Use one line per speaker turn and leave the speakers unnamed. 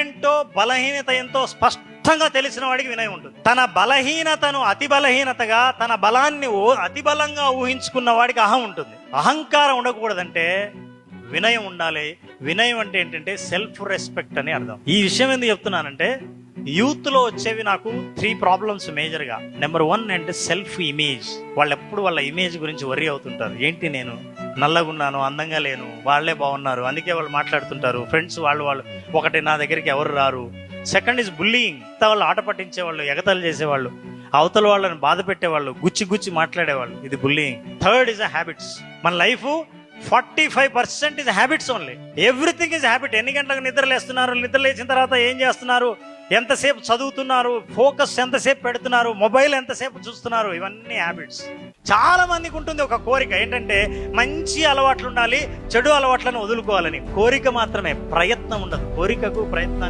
ఏంటో బలహీనత ఎంతో స్పష్టంగా తెలిసిన వాడికి వినయం ఉంటుంది. తన బలహీనతను అతి బలహీనతగా తన బలాన్ని అతి బలంగా ఊహించుకున్న వాడికి అహం ఉంటుంది. అహంకారం ఉండకూడదంటే వినయం ఉండాలి. వినయం అంటే ఏంటంటే సెల్ఫ్ రెస్పెక్ట్ అని అర్థం. ఈ విషయం ఎందుకు చెప్తున్నానంటే యూత్లో వచ్చేవి నాకు త్రీ ప్రాబ్లమ్స్ మేజర్గా. నెంబర్ వన్ అంటే సెల్ఫ్ ఇమేజ్. వాళ్ళు ఎప్పుడు వాళ్ళ ఇమేజ్ గురించి వరి అవుతుంటారు. ఏంటి నేను? నల్లగున్నాను అందంగా లేను వాళ్ళే బాగున్నారు అందుకే వాళ్ళు మాట్లాడుతుంటారు. ఫ్రెండ్స్ వాళ్ళు వాళ్ళు ఒకటి నా దగ్గరికి ఎవరు రారు. సెకండ్ ఇస్ బుల్లింగ్ వాళ్ళు ఆట పట్టించేవాళ్ళు ఎగతలు చేసేవాళ్ళు అవతల వాళ్ళని బాధ పెట్టేవాళ్ళు గుచ్చి గుచ్చి మాట్లాడేవాళ్ళు. ఇది bullying third is a habits మన life forty five percent is habits only everything is habit ఎన్ని గంటలకు నిద్ర లేస్తున్నారు నిద్ర లేచిన తర్వాత ఏం చేస్తున్నారు? ఎంతసేపు చదువుతున్నారు ఫోకస్ ఎంతసేపు పెడుతున్నారు మొబైల్ ఎంతసేపు చూస్తున్నారు ఇవన్నీ హ్యాబిట్స్. చాలా మందికి ఉంటుంది ఒక కోరిక. ఏంటంటే మంచి అలవాట్లు ఉండాలి చెడు అలవాట్లను వదులుకోవాలని. కోరిక మాత్రమే ప్రయత్నం ఉండదు. కోరికకు ప్రయత్నానికి